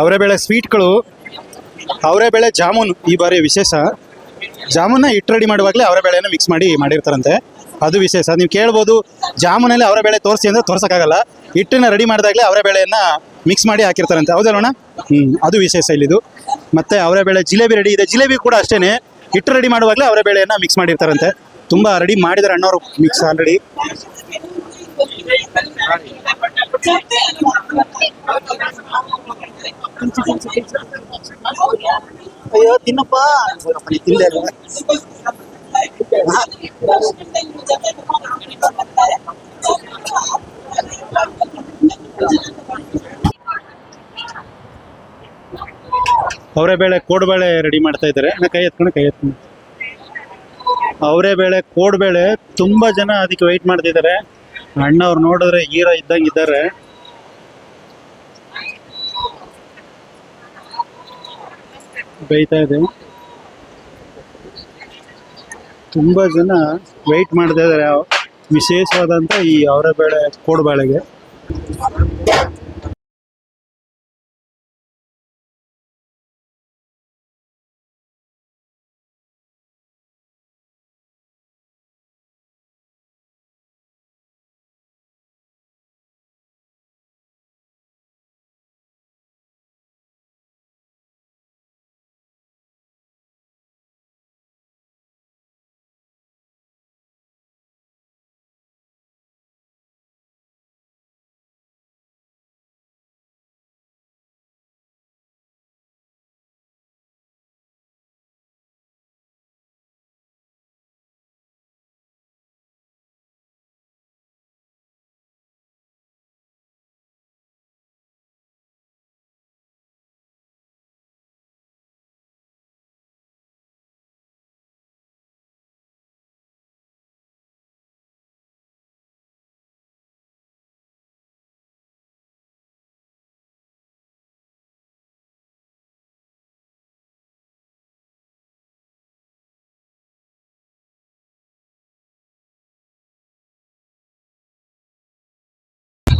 S2: ಅವರೇ ಬೇಳೆ ಸ್ವೀಟ್ಗಳು ಅವರೇ ಬೇಳೆ ಜಾಮೂನು ಈ ಬಾರಿ ವಿಶೇಷ ಜಾಮೂನ ಹಿಟ್ಟು ರೆಡಿ ಮಾಡುವಾಗಲೇ ಅವರ ಬೇಳೆನ ಮಿಕ್ಸ್ ಮಾಡಿ ಮಾಡಿರ್ತಾರಂತೆ. ಅದು ವಿಶೇಷ. ನೀವು ಕೇಳ್ಬೋದು, ಜಾಮೂನಲ್ಲಿ ಅವರ ಬೇಳೆ ತೋರಿಸಿ ಅಂದರೆ ತೋರ್ಸೋಕ್ಕಾಗಲ್ಲ. ಹಿಟ್ಟನ್ನ ರೆಡಿ ಮಾಡಿದಾಗಲೇ ಅವರ ಬೇಳೆಯನ್ನು ಮಿಕ್ಸ್ ಮಾಡಿ ಹಾಕಿರ್ತಾರಂತೆ. ಹೌದಲ್ವಣ ಹ್ಞೂ ಅದು ವಿಶೇಷ ಇಲ್ಲಿದು. ಮತ್ತು ಅವರ ಬೇಳೆ ಜಿಲೇಬಿ ರೆಡಿ ಇದೆ. ಜಿಲೇಬಿ ಕೂಡ ಅಷ್ಟೇ ಹಿಟ್ಟು ರೆಡಿ ಮಾಡುವಾಗಲೇ ಅವರ ಬೇಳೆಯನ್ನು ಮಿಕ್ಸ್ ಮಾಡಿರ್ತಾರಂತೆ. ತುಂಬ ರೆಡಿ ಮಾಡಿದರೆ ಅಣ್ಣವರು ಮಿಕ್ಸ್ ಆಲ್ರೆಡಿ ಅಯ್ಯೋ ತಿನ್ನಪ್ಪ ತಿಂದೆ? ಅವರೇ ಬೇಳೆ ಕೋಡುಬೇಳೆ ರೆಡಿ ಮಾಡ್ತಾ ಇದ್ದಾರೆ. ಕೈ ಎತ್ಕೊಂಡು ಕೈ ಎತ್ಕೊಂಡು. ಅವರೇ ಬೇಳೆ ಕೋಡ್ಬೇಳೆ ತುಂಬಾ ಜನ ಅದಕ್ಕೆ ವೆಯ್ಟ್ ಮಾಡ್ತಿದ್ದಾರೆ. ಅಣ್ಣವ್ರು ನೋಡಿದ್ರೆ ಹೀರೋ ಇದ್ದಂಗೆ ಇದ್ದಾರೆ. ಬೇಯ್ತಾ ಇದೆ. ತುಂಬ ಜನ ವೆಯ್ಟ್ ಮಾಡ್ತಾ ಇದ್ದಾರೆ. ವಿಶೇಷವಾದಂಥ ಈ ಅವರ ಬೇಳೆ ಕೋಡ್ಬೇಳೆಗೆ.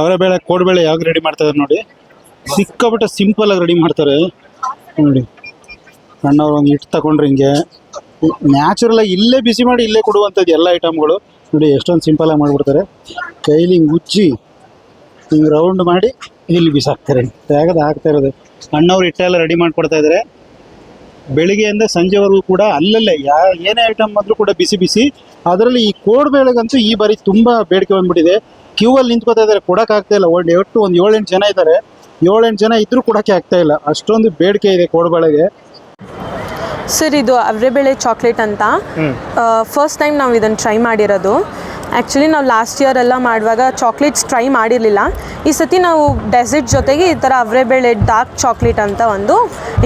S2: ಅವರೇ ಬೇಳೆ ಕೋಡ್ಬೇಳೆ ಯಾವಾಗ ರೆಡಿ ಮಾಡ್ತಾರೆ ನೋಡಿ. ಸಿಕ್ಕಾಬಿಟ್ಟು ಸಿಂಪಲ್ ಆಗಿ ರೆಡಿ ಮಾಡ್ತಾರೆ. ನೋಡಿ. ಅಣ್ಣವ್ರು ಒಂದು ಹಿಟ್ಟು ತಗೊಂಡ್ರೆ ಹಿಂಗೆ. ನ್ಯಾಚುರಲ್ ಆಗಿ ಇಲ್ಲೇ ಬಿಸಿ ಮಾಡಿ ಇಲ್ಲೇ ಕೊಡುವಂಥದ್ದು ಎಲ್ಲ ಐಟಮ್ಗಳು ನೋಡಿ, ಎಷ್ಟೊಂದು ಸಿಂಪಲ್ ಆಗಿ ಮಾಡಿಬಿಡ್ತಾರೆ. ಕೈಲಿ ಹಿಂಗೆ ಉಜ್ಜಿ, ಹಿಂಗೆ ರೌಂಡ್ ಮಾಡಿ ಇಲ್ಲಿ ಬಿಸಾಕ್ತಾರೆ. ತೆಗೆದು ಹಾಕ್ತಾ ಇರೋದು. ಅಣ್ಣವ್ರು ಹಿಟ್ಟೆಲ್ಲ ರೆಡಿ ಮಾಡಿಕೊಡ್ತಾ ಇದ್ದಾರೆ ಬೆಳಿಗ್ಗೆಯಿಂದ ಸಂಜೆವರೆಗೂ ಕೂಡ ಅಲ್ಲಲ್ಲೇ, ಯಾ, ಏನೇ ಐಟಮ್ ಆದರೂ ಕೂಡ ಬಿಸಿ ಬಿಸಿ ಅದರಲ್ಲಿ ಈ ಕೋಡ್ಬೇಳೆಗಂತೂ ಈ ಬಾರಿ ತುಂಬ ಬೇಡಿಕೆ ಬಂದ್ಬಿಟ್ಟಿದೆ. ಕ್ಯೂ ಅಲ್ಲಿ ನಿಂತ್ಕೋತಾ ಇದ್ದಾರೆ. ಕೊಡಕ್ಕೆ ಆಗ್ತಾ ಇಲ್ಲ. ಒಳ್ಳೆ ಒಟ್ಟು ಒಂದು ಏಳೆಂಟು ಜನ ಇದ್ದಾರೆ. ಏಳೆಂಟು ಜನ ಇದ್ರೂ ಕೊಡಕ್ಕೆ ಆಗ್ತಾ ಇಲ್ಲ. ಅಷ್ಟೊಂದು ಬೇಡಿಕೆ ಇದೆ ಕೋಡ್ಬೇಳೆಗೆ
S7: ಸರ್ ಇದು ಅವರೆಬೇಳೆ ಚಾಕ್ಲೇಟ್ ಅಂತ. ಫಸ್ಟ್ ಟೈಮ್ ನಾವು ಇದನ್ನು ಟ್ರೈ ಮಾಡಿರೋದು. ಆ್ಯಕ್ಚುಲಿ ನಾವು ಲಾಸ್ಟ್ ಇಯರ್ ಎಲ್ಲ ಮಾಡುವಾಗ ಚಾಕ್ಲೇಟ್ಸ್ ಟ್ರೈ ಮಾಡಿರಲಿಲ್ಲ. ಈ ಸತಿ ನಾವು ಡೆಸರ್ಟ್ ಜೊತೆಗೆ ಈ ಥರ ಅವರೆಬೇಳೆ ಡಾರ್ಕ್ ಚಾಕ್ಲೇಟ್ ಅಂತ ಒಂದು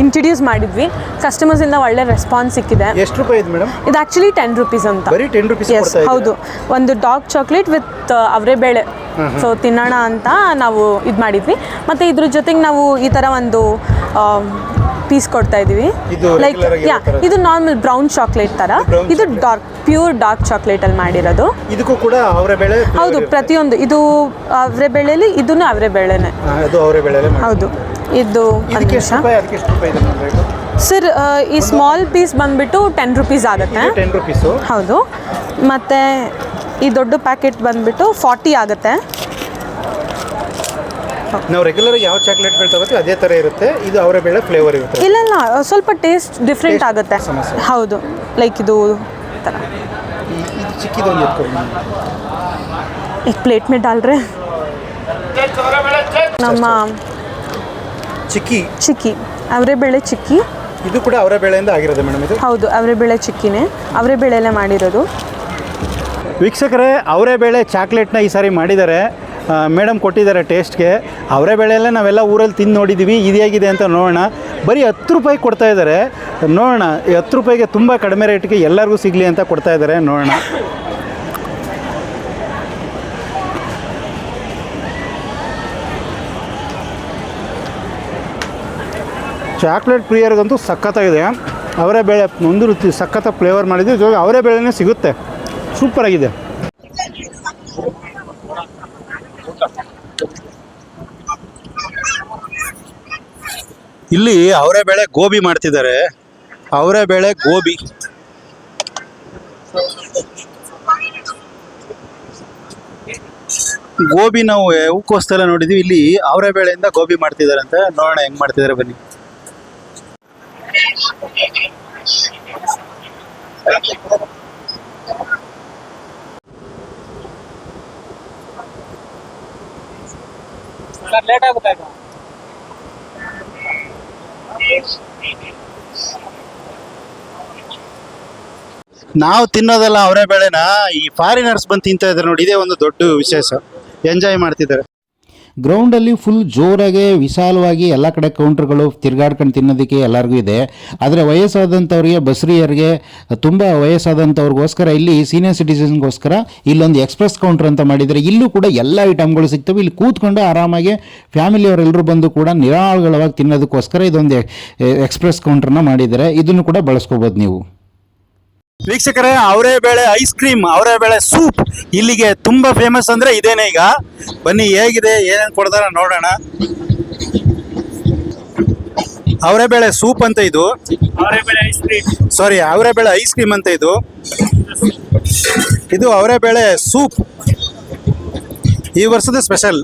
S7: ಇಂಟ್ರಡ್ಯೂಸ್ ಮಾಡಿದ್ವಿ. ಕಸ್ಟಮರ್ಸಿಂದ ಒಳ್ಳೆ ರೆಸ್ಪಾನ್ಸ್ ಸಿಕ್ಕಿದೆ.
S2: ಎಷ್ಟು ರೂಪಾಯಿ ಇದೆ ಮೇಡಮ್
S7: ಇದು ಆ್ಯಕ್ಚುಲಿ ಟೆನ್ ರುಪೀಸ್ ಅಂತ.
S2: ಬರೀ ಟೆನ್ ರುಪೀಸ್
S7: ಎಸ್ ಹೌದು. ಒಂದು ಡಾರ್ಕ್ ಚಾಕ್ಲೇಟ್ ವಿತ್ ಅವರೆಬೇಳೆ. ಸೊ ತಿನ್ನೋಣ ಅಂತ ನಾವು ಇದು ಮಾಡಿದ್ವಿ. ಮತ್ತು ಇದ್ರ ಜೊತೆಗೆ ನಾವು ಈ ಥರ ಒಂದು ಪೀಸ್ ಕೊಡ್ತಾ ಇದೀವಿ.
S2: ಇದು
S7: ಲೈಕ್ ಯಾ ಇದು ನಾರ್ಮಲ್ ಬ್ರೌನ್ ಚಾಕ್ಲೇಟ್ ಥರ ಇದು ಡಾರ್ಕ್ ಪ್ಯೂರ್ ಡಾರ್ಕ್ ಚಾಕ್ಲೇಟಲ್ಲಿ ಮಾಡಿರೋದು.
S2: ಇದಕ್ಕೂ ಕೂಡ ಅವರೇ ಬೇಳೆ
S7: ಹೌದು ಪ್ರತಿಯೊಂದು ಇದು ಅವರೆಬೇಳೆಲಿ ಇದನ್ನು ಅವರೆಬೇಳೆನೆ
S2: ಅದು ಅವರೇ ಬೇಳೆ
S7: ಹೌದು ಇದು ಸರ್ ಈ ಸ್ಮಾಲ್ ಪೀಸ್ ಬಂದ್ಬಿಟ್ಟು ಟೆನ್ ರುಪೀಸ್ ಆಗುತ್ತೆ.
S2: ಟೆನ್ ರುಪೀಸು
S7: ಹೌದು ಮತ್ತು ಈ ದೊಡ್ಡ ಪ್ಯಾಕೆಟ್ ಬಂದ್ಬಿಟ್ಟು ಫಾರ್ಟಿ ಆಗುತ್ತೆ.
S2: ನಾವು ರೆಗ್ಯುಲರ್ ಯಾವ ಚಾಕ್ಲೇಟ್ಗಳು ತಗೋತೀವಿ ಅದೇ ತರ ಇರುತ್ತೆ. ಇದು ಅವರ ಬೇಳೆ ಫ್ಲೇವರ್ ಇರುತ್ತೆ.
S7: ಇಲ್ಲ ಇಲ್ಲ ಸ್ವಲ್ಪ ಟೇಸ್ಟ್ ಡಿಫ್ರೆಂಟ್ ಆಗುತ್ತೆ. ಹೌದು. ಲೈಕ್ ಇದು ಥರ
S2: ಚಿಕ್ಕಿದೊಂದು
S7: ಈಗ ಪ್ಲೇಟ್ ಮೇ ಡಾಲ್ರೆ. ನಮ್ಮ
S2: ಚಿಕ್ಕಿ.
S7: ಚಿಕ್ಕಿ. ಅವರೇ ಬೇಳೆ ಚಿಕ್ಕಿ.
S2: ಇದು ಕೂಡ ಅವರ ಬೇಳೆಯಿಂದ ಆಗಿರೋದು ಮೇಡಮ್ ಇದು?
S7: ಹೌದು ಅವರೇ ಬೇಳೆ ಚಿಕ್ಕಿನೇ. ಅವರೇ ಬೇಳೆಯಲ್ಲೇ ಮಾಡಿರೋದು.
S2: ವೀಕ್ಷಕರೇ ಅವರೇ ಬೇಳೆ ಚಾಕ್ಲೇಟ್ನ ಈ ಸಾರಿ ಮಾಡಿದ್ದಾರೆ. ಮೇಡಮ್ ಕೊಟ್ಟಿದ್ದಾರೆ ಟೇಸ್ಟ್ಗೆ. ಅವರೇ ಬೆಳೆಯಲ್ಲ, ನಾವೆಲ್ಲ ಊರಲ್ಲಿ ತಿಂದು ನೋಡಿದ್ದೀವಿ ಇದು ಹೇಗಿದೆ ಅಂತ ನೋಡೋಣ. ಬರೀ ಹತ್ತು ರೂಪಾಯಿ ಕೊಡ್ತಾ ಇದ್ದಾರೆ. ನೋಡೋಣ ಹತ್ತು ರೂಪಾಯಿಗೆ ತುಂಬ ಕಡಿಮೆ ರೇಟ್ಗೆ ಎಲ್ಲರಿಗೂ ಸಿಗಲಿ ಅಂತ ಕೊಡ್ತಾ ಇದ್ದಾರೆ, ನೋಡೋಣ. ಚಾಕ್ಲೇಟ್ ಪ್ರಿಯರ್ಗಂತೂ ಸಖತ್ತಾಗಿದೆ. ಅವರೇ ಬೇಳೆ, ಒಂದು ರೀತಿ ಸಖತ್ತ ಫ್ಲೇವರ್ ಮಾಡಿದ್ದು, ಜೊತೆಗೆ ಅವರೇ ಬೇಳೆನೇ ಸಿಗುತ್ತೆ. ಸೂಪರಾಗಿದೆ. ಇಲ್ಲಿ ಅವರೇ ಬೆಳೆ ಗೋಬಿ ಮಾಡ್ತಿದ್ದಾರೆ. ಅವರೇ ಬೆಳೆ ಗೋಬಿ. ಗೋಬಿ ನಾವು ಹೂಕೋಸ್ತೆಲ್ಲ ನೋಡಿದ್ವಿ. ಇಲ್ಲಿ ಅವರೇ ಬೆಳೆಯಿಂದ ಗೋಬಿ ಮಾಡ್ತಿದ್ದಾರೆ ಅಂತ ನೋಡೋಣ ಹೆಂಗ್ ಮಾಡ್ತಿದಾರೆ ಬನ್ನಿ.
S8: ಲೇಟ್ ಆಗುತ್ತೆ
S2: ನಾವು ತಿನ್ನೋದೆಲ್ಲ ಅವರೇ ಬೆಳೆನ? ಈ ಫಾರಿನರ್ಸ್ ಬಂದು ತಿಂತಾ ಇದ್ದಾರೆ ನೋಡಿ, ಇದೇ ಒಂದು ದೊಡ್ಡ ವಿಶೇಷ. ಎಂಜಾಯ್ ಮಾಡ್ತಿದ್ದಾರೆ.
S9: ಗ್ರೌಂಡಲ್ಲಿ ಫುಲ್ ಜೋರಾಗಿ ವಿಶಾಲವಾಗಿ ಎಲ್ಲ ಕಡೆ ಕೌಂಟ್ರ್ಗಳು ತಿರ್ಗಾಡ್ಕೊಂಡು ತಿನ್ನೋದಕ್ಕೆ ಎಲ್ಲರಿಗೂ ಇದೆ. ಆದರೆ ವಯಸ್ಸಾದಂಥವ್ರಿಗೆ ಬಸ್ರಿಯರಿಗೆ, ತುಂಬ ವಯಸ್ಸಾದಂಥವ್ರಿಗೋಸ್ಕರ ಇಲ್ಲಿ ಸೀನಿಯರ್ ಸಿಟಿಸನ್ಗೋಸ್ಕರ ಇಲ್ಲೊಂದು ಎಕ್ಸ್ಪ್ರೆಸ್ ಕೌಂಟ್ರ್ ಅಂತ ಮಾಡಿದ್ದಾರೆ ಇಲ್ಲೂ ಕೂಡ ಎಲ್ಲ ಐಟಮ್ಗಳು ಸಿಗ್ತವೆ. ಇಲ್ಲಿ ಕೂತ್ಕೊಂಡು ಆರಾಮಾಗಿ ಫ್ಯಾಮಿಲಿಯವರೆಲ್ಲರೂ ಬಂದು ಕೂಡ ನಿರಾಳಗಳವಾಗಿ ತಿನ್ನೋದಕ್ಕೋಸ್ಕರ ಇದೊಂದು ಎಕ್ಸ್ಪ್ರೆಸ್ ಕೌಂಟ್ರನ್ನ ಮಾಡಿದ್ದಾರೆ ಇದನ್ನು ಕೂಡ ಬಳಸ್ಕೋಬೋದು ನೀವು.
S2: ವೀಕ್ಷಕರೇ ಅವರೇ ಬೇಳೆ ಐಸ್ ಕ್ರೀಮ್ ಅವರೇ ಬೇಳೆ ಸೂಪ್ ಇಲ್ಲಿಗೆ ತುಂಬಾ ಫೇಮಸ್ ಅಂದ್ರೆ ಇದೇನೆ ಈಗ. ಬನ್ನಿ ಹೇಗಿದೆ ಏನೇನು ಕೊಡ್ತಾರ ನೋಡೋಣ. ಅವರೇ ಬೇಳೆ ಸೂಪ್ ಅಂತ ಇದು. ಸಾರಿ ಅವರೇ ಬೇಳೆ ಐಸ್ ಕ್ರೀಮ್ ಅಂತ ಇದು. ಇದು ಅವರೇ ಬೇಳೆ ಸೂಪ್ ಈ ವರ್ಷದ ಸ್ಪೆಷಲ್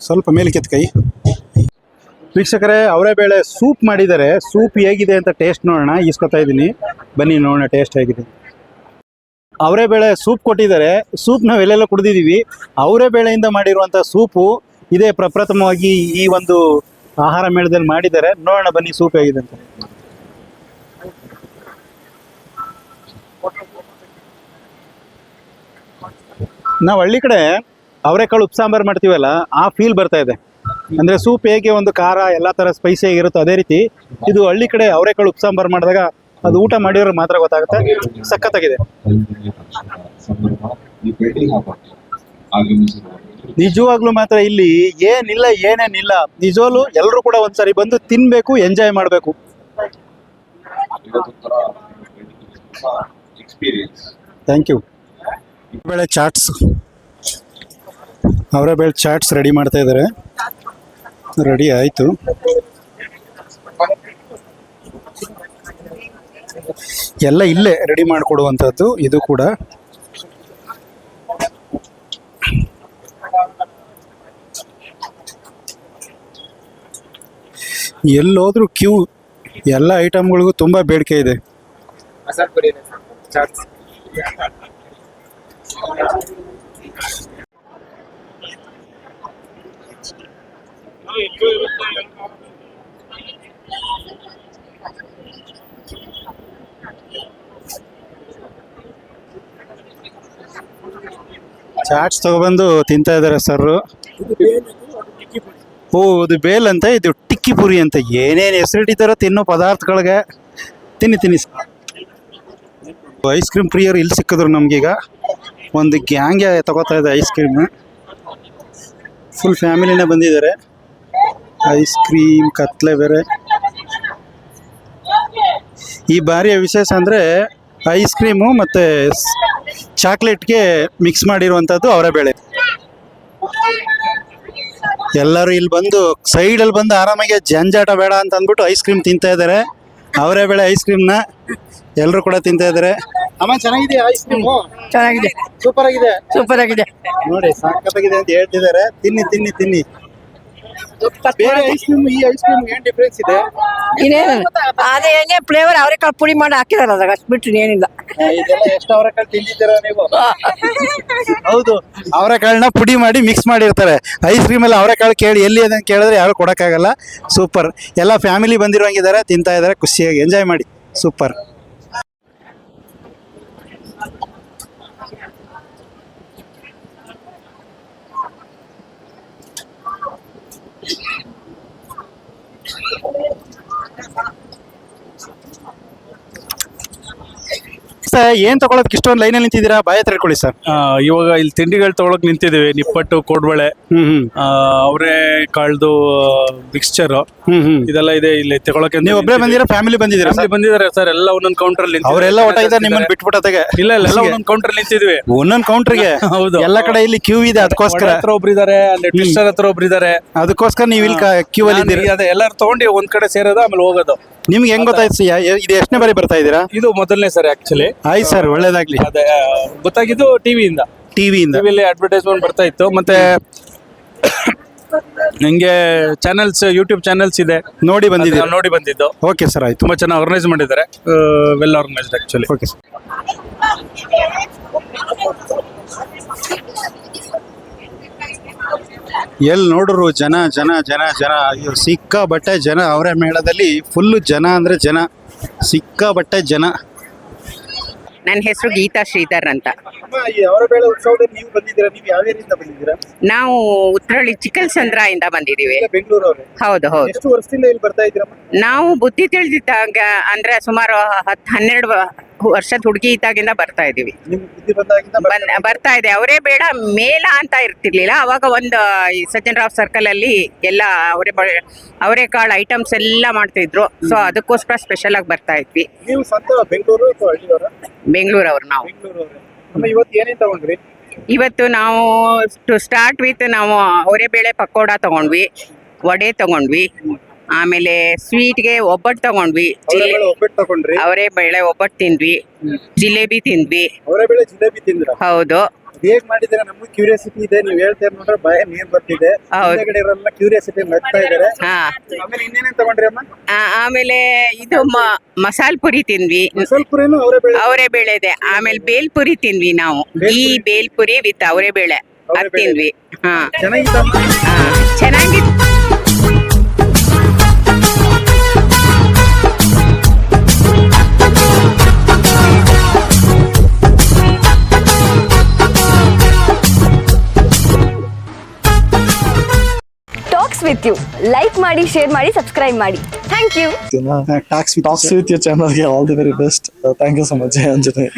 S2: ಸ್ವಲ್ಪ ಮೇಲಕ್ಕೆ ಕೈ ವೀಕ್ಷಕರೇ, ಅವರೇ ಬೇಳೆ ಸೂಪ್ ಮಾಡಿದ್ದಾರೆ. ಸೂಪ್ ಹೇಗಿದೆ ಅಂತ ಟೇಸ್ಟ್ ನೋಡೋಣ. ಈಸ್ಕೊತಾ ಇದ್ದೀನಿ. ಬನ್ನಿ, ನೋಡೋಣ ಟೇಸ್ಟ್ ಹೇಗಿದೆ. ಅವರೇ ಬೇಳೆ ಸೂಪ್ ಕೊಟ್ಟಿದ್ದಾರೆ. ಸೂಪ್ ನಾವು ಎಲ್ಲೆಲ್ಲ ಕುಡಿದಿದ್ದೀವಿ. ಅವರೇ ಬೇಳೆಯಿಂದ ಮಾಡಿರುವಂಥ ಸೂಪು ಇದೇ ಪ್ರಪ್ರಥಮವಾಗಿ ಈ ಒಂದು ಆಹಾರ ಮೇಳದಲ್ಲಿ ಮಾಡಿದ್ದಾರೆ. ನೋಡೋಣ, ಬನ್ನಿ, ಸೂಪ್ ಹೇಗಿದೆ ಅಂತ. ನಾವು ಹಳ್ಳಿ ಕಡೆ ಅವರೆಕಾಳು ಉಪ್ಸಾಂಬಾರು ಮಾಡ್ತೀವಲ್ಲ, ಆ ಫೀಲ್ ಬರ್ತಾ ಇದೆ. ಅಂದ್ರೆ ಸೂಪ್ ಹೇಗೆ ಒಂದು ಖಾರ, ಎಲ್ಲ ತರ ಸ್ಪೈಸಿ ಆಗಿರುತ್ತೋ ಅದೇ ರೀತಿ ಇದು ಹಳ್ಳಿ ಕಡೆ ಅವರೆಕಾಳು ಉಪ್ಸಾಂಬಾರು ಮಾಡಿದಾಗ ಅದು ಊಟ ಮಾಡಿರೋ ಮಾತ್ರ ಗೊತ್ತಾಗುತ್ತೆ. ಸಖತ್ತಾಗಿದೆ. ನಿಜವಾಗ್ಲೂ ಮಾತ್ರ ಇಲ್ಲಿ ಏನಿಲ್ಲ, ಏನೇನಿಲ್ಲ. ನಿಜವಾಗ್ಲೂ ಎಲ್ಲರೂ ಕೂಡ ಒಂದ್ಸರಿ ಬಂದು ತಿನ್ಬೇಕು ಎಂಜಾಯ್ ಮಾಡಬೇಕು. ಥ್ಯಾಂಕ್ ಯು ಬೇಳೆ ಚಾಟ್ಸ್. ಅವರೇ ಬೇಳೆ ಚಾಟ್ಸ್ ರೆಡಿ ಮಾಡ್ತಾ ಇದ್ದಾರೆ. ರೆಡಿ ಆಯಿತು. ಎಲ್ಲ ಇಲ್ಲೇ ರೆಡಿ ಮಾಡಿಕೊಡುವಂಥದ್ದು, ಇದು ಕೂಡ. ಎಲ್ಲೋದ್ರೂ ಕ್ಯೂ, ಎಲ್ಲ ಐಟಮ್ಗಳಿಗೂ ತುಂಬ ಬೇಡಿಕೆ ಇದೆ.
S10: ಚಾಟ್ಸ್
S2: ತಗೊಬಂದು ತಿಂತಾ ಇದ್ದಾರೆ ಸರ್ ಓ ಇದು ಬೇಲ್ ಅಂತ, ಇದು ಟಿಕ್ಕಿ ಪುರಿ ಅಂತ. ಏನೇನು ಹೆಸರಿಟ್ಟಿದ್ದಾರೋ ತಿನ್ನೋ ಪದಾರ್ಥಗಳಿಗೆ. ತಿನ್ನಿ ತಿನ್ನಿ ಐಸ್ ಕ್ರೀಮ್ ಪ್ರಿಯರು ಇಲ್ಲಿ ಸಿಕ್ಕಿದ್ರು ನಮಗೀಗ. ಒಂದು ಗ್ಯಾಂಗೆ ತಗೋತಾ ಇದೆ ಐಸ್ ಕ್ರೀಮ್ ಫುಲ್ ಫ್ಯಾಮಿಲಿನೇ ಬಂದಿದ್ದಾರೆ. ಐಸ್ ಕ್ರೀಮ್ ಕತ್ಲೆ ಬೇರೆ. ಈ ಬಾರಿಯ ವಿಶೇಷ ಅಂದರೆ ಐಸ್ ಕ್ರೀಮು ಮತ್ತು ಚಾಕ್ಲೇಟ್ಗೆ ಮಿಕ್ಸ್ ಮಾಡಿರುವಂಥದ್ದು ಅವರೇ ಬೇಳೆ. ಎಲ್ಲರೂ ಇಲ್ಲಿ ಬಂದು ಸೈಡಲ್ಲಿ ಬಂದು ಆರಾಮಾಗಿ ಜಂಜಾಟ ಬೇಡ ಅಂತ ಅಂದ್ಬಿಟ್ಟು ಐಸ್ ಕ್ರೀಮ್ ತಿಂತಾ ಇದ್ದಾರೆ. ಅವರೇ ಬೇಳೆ ಐಸ್ ಕ್ರೀಮ್ನ ಎಲ್ಲರೂ ಕೂಡ ತಿಂತಾ ಇದ್ದಾರೆ. ಅಮ್ಮ ಚೆನ್ನಾಗಿದೆ ಐಸ್ ಕ್ರೀಮ್?
S11: ಚೆನ್ನಾಗಿದೆ.
S2: ಸೂಪರ್ ಆಗಿದೆ.
S11: ಸೂಪರ್ ಆಗಿದೆ.
S2: ನೋಡಿ ಸಾಕಾಗಿದೆ ಅಂತ ಹೇಳ್ತಿದ್ದಾರೆ. ತಿನ್ನಿ ತಿನ್ನಿ ತಿನ್ನಿ. ಬೇರೆ ಐಸ್ ಕ್ರೀಮ್ ಈ ಐಸ್ ಕ್ರೀಮ್ ಏನ್ ಡಿಫ್ರೆನ್ಸ್ ಇದೆ?
S11: ಇನ್ನೇನು ಅದೇ ಏನೇ ಫ್ಲೇವರ್ ಅವರೆಕಾಳು ಪುಡಿ ಮಾಡಿ ಹಾಕಿದಾರೆ ಅದಾಗ ಅಷ್ಟು ಬಿಟ್ಟು ಏನಿಲ್ಲ.
S2: ಇದೆಲ್ಲ ಎಷ್ಟು ಅವರೆಕಾಳು ತಿಂದಿದ್ದೀರಾ ನೀವು? ಹೌದು ಅವರೆಕಾಳನ್ನ ಪುಡಿ ಮಾಡಿ ಮಿಕ್ಸ್ ಮಾಡಿರ್ತಾರೆ. ಐಸ್ ಕ್ರೀಮ್ ಎಲ್ಲ ಅವರೆಕಾಳು ಕೇಳಿ ಎಲ್ಲಿ ಅದನ್ನ ಕೇಳಿದ್ರೆ ಯಾರು ಕೊಡಕ್ಕಾಗಲ್ಲ. ಸೂಪರ್ ಎಲ್ಲ ಫ್ಯಾಮಿಲಿ ಬಂದಿರೋಂಗಿದ್ದಾರೆ ತಿಂತಾ ಇದ್ದಾರೆ ಖುಷಿಯಾಗಿ. ಎಂಜಾಯ್ ಮಾಡಿ. Super Thank you. ಸರ್ ಏನ್ ತಗೊಳಕ್ ಇಷ್ಟೊಂದು ಅಲ್ಲಿ ನಿಂತಿದ್ದೀರಾ? ಬಾಯ ತಿಳ್ಕೊಳ್ಳಿ ಸರ್
S12: ಆ, ಇವಾಗ ಇಲ್ಲಿ ತಿಂಡಿಗಳು ತಗೊಳಕ್ ನಿಂತಿದ್ದೀವಿ. ನಿಪ್ಪಟ್ಟು ಕೋಡ್ಬಳೆ
S2: ಹ್ಮ್ ಹ್ಮ್.
S12: ಅವರೇ ಕಾಳ್ದು ಮಿಕ್ಸ್ಚರ್
S2: ಹ್ಮ್ ಹ್ಮ್.
S12: ಇದೆಲ್ಲ ಇದೆ ಇಲ್ಲಿ ತಗೊಳಕ್ಕೆ
S2: ನೀವು ಒಬ್ಬರೇ ಬಂದಿರೋ? ಫ್ಯಾಮಿಲಿ ಬಂದಿದ್ದೀರಾ
S12: ಫ್ಯಾಮಿಲಿ ಬಂದಿದ್ದಾರೆ ಸರ್ ಎಲ್ಲ ಒಂದೊಂದು ಕೌಂಟರ್ ಅಲ್ಲಿ
S2: ಅವರೆಲ್ಲ ಒಟ್ಟ ಇದ್ದಾರೆ ನಿಮ್ಮನ್ನ ಬಿಟ್ಬಿಟ್ಟತೆಗೆ
S12: ಇಲ್ಲ ಇಲ್ಲ ಎಲ್ಲ ಒಂದೊಂದು ಕೌಂಟರ್ ಅಲ್ಲಿ ನಿಂತಿದ್ವಿ
S2: ಒಂದೊಂದು ಕೌಂಟ್ರಿಗೆ
S12: ಹೌದು.
S2: ಎಲ್ಲ ಕಡೆ ಇಲ್ಲಿ ಕ್ಯೂ ಇದೆ ಅದಕ್ಕೋಸ್ಕರ.
S12: ಹತ್ರ ಒಬ್ರು ಇದಾರೆ ಅಲ್ಲಿ ಟ್ವಿಸ್ಟರ್ ಹತ್ರ ಒಬ್ರು ಇದಾರೆ.
S2: ಅದಕ್ಕೋಸ್ಕರ ನೀವು ಇಲ್ಲಿ ಕ್ಯೂ ಅಲ್ಲಿ ಇದ್ದೀರಿ.
S12: ಅದೇ ಎಲ್ಲಾರು ತಗೊಂಡು ಒಂದ್ ಕಡೆ ಸೇರೋದು ಆಮೇಲೆ ಹೋಗೋದು.
S2: ನಿಮ್ಗೆ ಹೆಂಗ್ ಗೊತ್ತಾಯ್ತು ಯಾ- ಯಾ- ಇದು ಎಷ್ಟನೇ ಬಾರಿ ಬರ್ತಾ ಇದೀರಾ
S12: ಇದು ಮೊದಲನೇ ಸರಿ ಆಕ್ಚುಲಿ
S2: ಆಯ್ತು ಸರ್ ಒಳ್ಳೇದಾಗ್ಲಿ.
S12: ಅದೇ ಆ, ಗೊತ್ತಾಗಿದ್ದು ಟಿವಿಯಿಂದ
S2: ಟಿವಿಯಿಂದ
S12: ಟಿವಿಲಿ ಅಡ್ವರ್ಟೈಸ್ಮೆಂಟ್ ಬರ್ತಾ ಇತ್ತು. ಮತ್ತೆ ನಿಂಗೆ ಚಾನೆಲ್ಸ್ ಯೂಟ್ಯೂಬ್ ಚಾನೆಲ್ಸ್ ಇದೆ.
S2: ನೋಡಿ ಬಂದಿದ್ದೀರಾ?
S12: ಅದನ್ನ ನೋಡಿ ಬಂದಿದ್ದು.
S2: ಓಕೆ ಸರ್ ಆಯ್ತು.
S12: ತುಂಬಾ ಚೆನ್ನಾಗಿ ಆರ್ಗನೈಸ್ ಮಾಡಿದ್ದಾರೆ. Well organised actually
S2: okay sir. ಎಲ್ಲಿ ನೋಡ್ರು ಜನ ಜನ ಜನ ಜನ ಅಯ್ಯೋ ಸಿಕ್ಕಾಬಟ್ಟೆ ಜನ ಅವರೇ ಮೇಳದಲ್ಲಿ ಫುಲ್ಲು ಜನ ಅಂದ್ರೆ ಜನ ಸಿಕ್ಕಾಬಟ್ಟೆ ಜನ.
S13: ನನ್ನ ಹೆಸರು ಗೀತಾ ಶ್ರೀಧರ್ ಅಂತ.
S2: ಅವರ ಬೇಳೆ ಉತ್ಸವದಲ್ಲಿ ನೀವು ಬಂದಿದ್ದೀರಾ? ನೀವು ಯಾವ ಏರಿಯಿಂದ ಬಂದಿದ್ದೀರಾ?
S13: ನಾವು ಉತ್ರಳ್ಳಿ ಚಿಕ್ಕಲ್ಸಂದ್ರ ಇಂದ ಬಂದಿದ್ದೀವಿ.
S2: ಬೆಂಗಳೂರು
S13: ಹೌದು ಹೌದು.
S2: ಎಷ್ಟು ವರ್ಷದಿಂದ ಇಲ್ಲಿ ಬರ್ತಾ ಇದ್ದೀರಮ್ಮ?
S13: ನಾವು ಬುದ್ಧಿ ತಿಳಿದಿದ್ದಾಗ ಅಂದ್ರೆ ಸುಮಾರು ಹತ್ತು ಹನ್ನೆರಡು ವರ್ಷದ ಹುಡುಗಿ ಇದ್ದಾಗಿಂದ ಬರ್ತಾ ಇದೀವಿ.
S2: ಬರ್ತಾ
S13: ಬನ್- ಬರ್ತಾ ಇದೆ. ಅವರೇ ಬೇಡ ಮೇಲ ಅಂತ ಇರ್ತಿರ್ಲಿಲ್ಲ. ಅವಾಗ ಒಂದು ಈ ಸಜ್ಜನರಾವ್ ಸರ್ಕಲ್ ಅಲ್ಲಿ ಎಲ್ಲ ಅವರೇ ಅವರೇ ಕಾಳು ಐಟಮ್ಸ್ ಎಲ್ಲ ಮಾಡ್ತಿದ್ರು. ಸೊ ಅದಕ್ಕೋಸ್ಕರ ಸ್ಪೆಷಲ್ ಆಗಿ ಬರ್ತಾ ಇದ್ವಿ.
S2: ನೀವು ಸ್ವಂತ ಬೆಂಗಳೂರು ಅಥವಾ ಹಳ್ಳಿಯವರ?
S13: ಬೆಂಗಳೂರವ್ರು ನಾವು.
S2: ಬೆಂಗಳೂರು ಅವರೇ ಅಮ್ಮ ಇವತ್ತು ಏನೇನ್ ತಗೊಂಡ್ರಿ?
S13: ಇವತ್ತು ನಾವು ಟು ಸ್ಟಾರ್ಟ್ ವಿತ್ ನಾವು ಅವರೆಬೇಳೆ ಪಕೋಡ ತಗೊಂಡ್ವಿ ವಡೆ ತಗೊಂಡ್ವಿ ಆಮೇಲೆ ಸ್ವೀಟ್ಗೆ ಒಬ್ಬಟ್ಟು ತಗೊಂಡ್ವಿ.
S2: ಅವರ ಬೇಳೆ ಒಬ್ಬಟ್ಟು ತಗೊಂಡ್ರಿ?
S13: ಅವರೇ ಬೇಳೆ ಒಬ್ಬಟ್ಟು ತಿಂದ್ವಿ. ಜಿಲೇಬಿ ತಿಂದ್ವಿ.
S2: ಅವರ ಬೇಳೆ ಜಿಲೇಬಿ ತಿಂದ್ರ?
S13: ಹೌದು.
S2: ಹೇಗ್ ಮಾಡಿದ್ರೆ ನಮ್ಗೆ ಕ್ಯೂರಿಯಾಸಿಟಿ ಇದೆ ನೀವ್ ಹೇಳ್ತಾ ನೋಡ್ರೆ ಭಯ ನೀರ್ ಬರ್ತಿದೆ.
S13: ಹೌದು.
S2: ಹಿಂದೆಗಡೆ ಕ್ಯೂರಿಯಾಸಿಟಿ ಮೆತ್ತಾ ಇದಾರೆ.
S13: ಹಾ.
S2: ಆಮೇಲೆ ಇನ್ನೇನೇನ್ ತಗೊಂಡ್ರಿ ಅಮ್ಮ?
S13: ಆ- ಆಮೇಲೆ ಇದು ಮ- ಮಸಾಲ್ ಪುರಿ ತಿಂದ್ವಿ.
S2: ಸ್ವಲ್ಪ ಅವರೇ ಬೇಳೆ
S13: ಇದೆ. ಆಮೇಲೆ ಬೇಲ್ ಪುರಿ ತಿಂದ್ವಿ ನಾವು. ಈ ಬೇಲ್ಪುರಿ ವಿತ್ ಅವರೇ ಬೇಳೆ. ಅದ್ ತಿಂದ್ವಿ. ಹಾ.
S2: ಚೆನ್ನಾಗಿತ್ತಮ್ಮ.
S13: ಹಾ ಚೆನ್ನಾಗಿತ್ತು.
S14: ಟಾಕ್ಸ್ ವಿತ್ ಯು ಲೈಕ್ ಮಾಡಿ ಶೇರ್ ಮಾಡಿ ಸಬ್ಸ್ಕ್ರೈಬ್ ಮಾಡಿ thank you
S2: talks
S15: Talks with your channel. Yeah, all the very best. Uh, thank you so much, Jay Anjane.